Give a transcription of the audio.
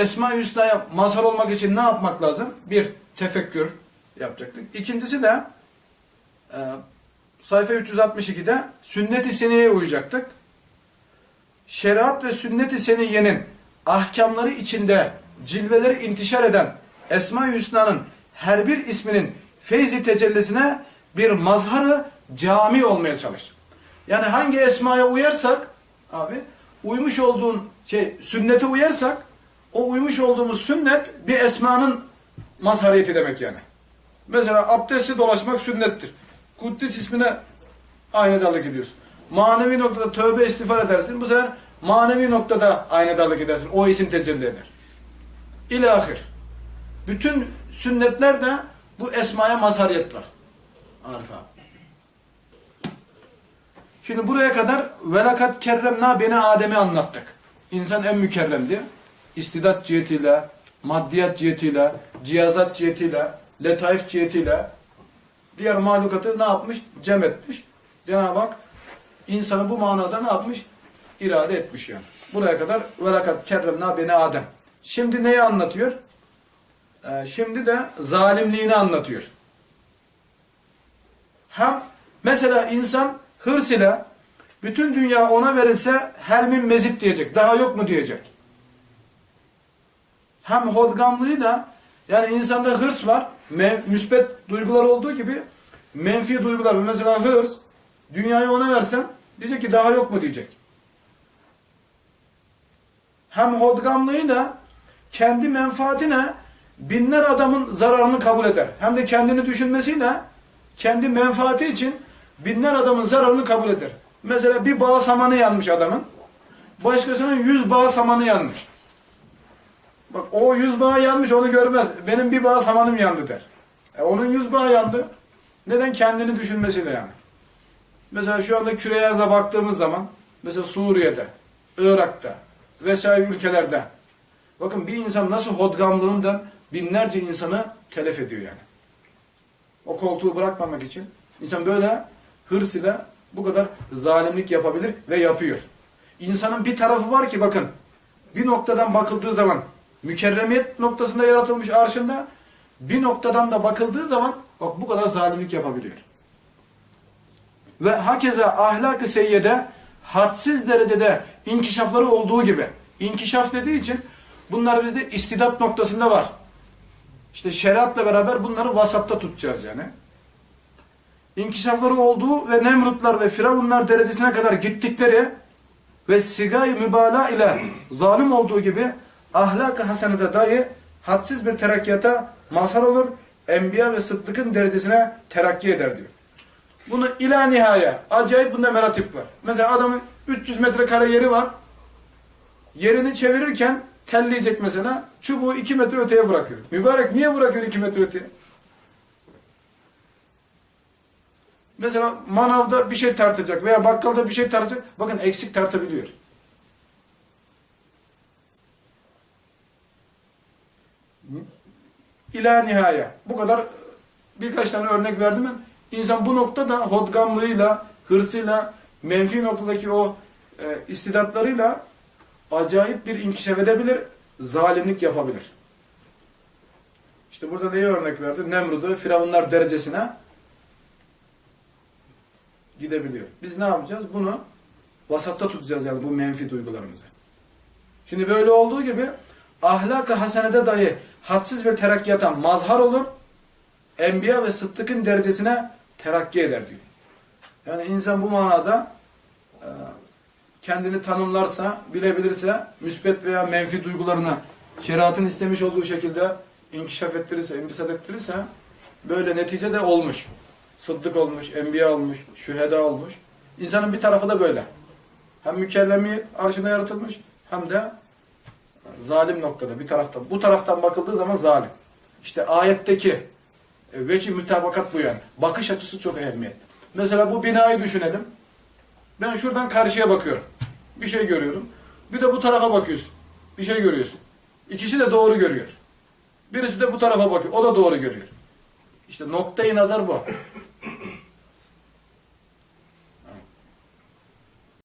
Esma-i Hüsna'ya mazhar olmak için ne yapmak lazım? Bir, tefekkür yapacaktık. İkincisi de e, sayfa 362'de sünnet-i seniyeye uyacaktık. Şeriat ve sünnet-i seniyenin ahkamları içinde cilveleri intişar eden Esma-i Hüsna'nın her bir isminin feyzi tecellisine bir mazharı cami olmaya çalış. Yani hangi esmaya uyarsak abi uymuş olduğun şey sünnete uyarsak o uymuş olduğumuz sünnet bir esmanın mazhariyeti demek yani. Mesela abdesti dolaşmak sünnettir. Kuddis ismine aynı darlık ediyorsun. Manevi noktada tövbe istiğfar edersin. Bu sefer manevi noktada aynı darlık edersin. O isim tecelli eder. İlahir. Bütün sünnetlerde bu esmaya mazhariyet var. Arif abi. Şimdi buraya kadar velakat kerremna beni Adem'i anlattık. İnsan en mükerremdi. İstidat cihetiyle, maddiyat cihetiyle, cihazat cihetiyle, letaif cihetiyle diğer mahlukatı ne yapmış? Cem etmiş. Cenab-ı Hak insanı bu manada ne yapmış? İrade etmiş yani. Buraya kadar velakat kerremna beni Adem. Şimdi neyi anlatıyor? Ee, şimdi de zalimliğini anlatıyor. Hem mesela insan hırs ile bütün dünya ona verilse helmin mezit diyecek. Daha yok mu diyecek. Hem hodgamlığıyla yani insanda hırs var. müspet duygular olduğu gibi menfi duygular. Mesela hırs dünyayı ona versen diyecek ki daha yok mu diyecek. Hem hodgamlığıyla kendi menfaatine binler adamın zararını kabul eder. Hem de kendini düşünmesiyle kendi menfaati için binler adamın zararını kabul eder. Mesela bir bağ samanı yanmış adamın. Başkasının yüz bağ samanı yanmış. Bak o yüz bağ yanmış onu görmez. Benim bir bağ samanım yandı der. E, onun yüz bağ yandı. Neden? Kendini düşünmesiyle yani. Mesela şu anda küreyaza baktığımız zaman mesela Suriye'de, Irak'ta vesaire ülkelerde bakın bir insan nasıl hodgamlığından binlerce insanı telef ediyor yani. O koltuğu bırakmamak için insan böyle hırs ile bu kadar zalimlik yapabilir ve yapıyor. İnsanın bir tarafı var ki bakın bir noktadan bakıldığı zaman mükerremiyet noktasında yaratılmış arşında bir noktadan da bakıldığı zaman bak bu kadar zalimlik yapabiliyor. Ve hakeza ahlak-ı seyyede hadsiz derecede inkişafları olduğu gibi. İnkişaf dediği için bunlar bizde istidat noktasında var. İşte şeriatla beraber bunları vasatta tutacağız yani. İnkişafları olduğu ve Nemrutlar ve Firavunlar derecesine kadar gittikleri ve sigay mübalağa ile zalim olduğu gibi ahlak-ı hasenede dahi hadsiz bir terakkiyata mazhar olur. Enbiya ve sıddıkın derecesine terakki eder diyor. Bunu ila nihaya. Acayip bunda meratip var. Mesela adamın 300 metrekare yeri var. Yerini çevirirken telleyecek mesela. Çubuğu 2 metre öteye bırakıyor. Mübarek niye bırakıyor 2 metre öteye? Mesela manavda bir şey tartacak veya bakkalda bir şey tartacak. Bakın eksik tartabiliyor. İla nihaya. Bu kadar birkaç tane örnek verdim ben. İnsan bu noktada hodgamlığıyla, hırsıyla, menfi noktadaki o e, istidatlarıyla acayip bir inkişaf edebilir, zalimlik yapabilir. İşte burada neye örnek verdi? Nemrud'u Firavunlar derecesine gidebiliyor. Biz ne yapacağız? Bunu vasatta tutacağız yani bu menfi duygularımızı. Şimdi böyle olduğu gibi ahlak-ı hasenede dahi hadsiz bir terakkiyata mazhar olur. Enbiya ve sıddıkın derecesine terakki eder diyor. Yani insan bu manada e, kendini tanımlarsa, bilebilirse, müsbet veya menfi duygularını şeriatın istemiş olduğu şekilde inkişaf ettirirse, imbisat ettirirse böyle netice de olmuş. Sıddık olmuş, enbiya olmuş, şüheda olmuş. İnsanın bir tarafı da böyle. Hem mükellemiyet arşında yaratılmış hem de zalim noktada bir taraftan. Bu taraftan bakıldığı zaman zalim. İşte ayetteki e, veci mütabakat bu yani. Bakış açısı çok ehemmiyetli. Mesela bu binayı düşünelim. Ben şuradan karşıya bakıyorum. Bir şey görüyorum. Bir de bu tarafa bakıyorsun. Bir şey görüyorsun. İkisi de doğru görüyor. Birisi de bu tarafa bakıyor. O da doğru görüyor. İşte noktayı nazar bu.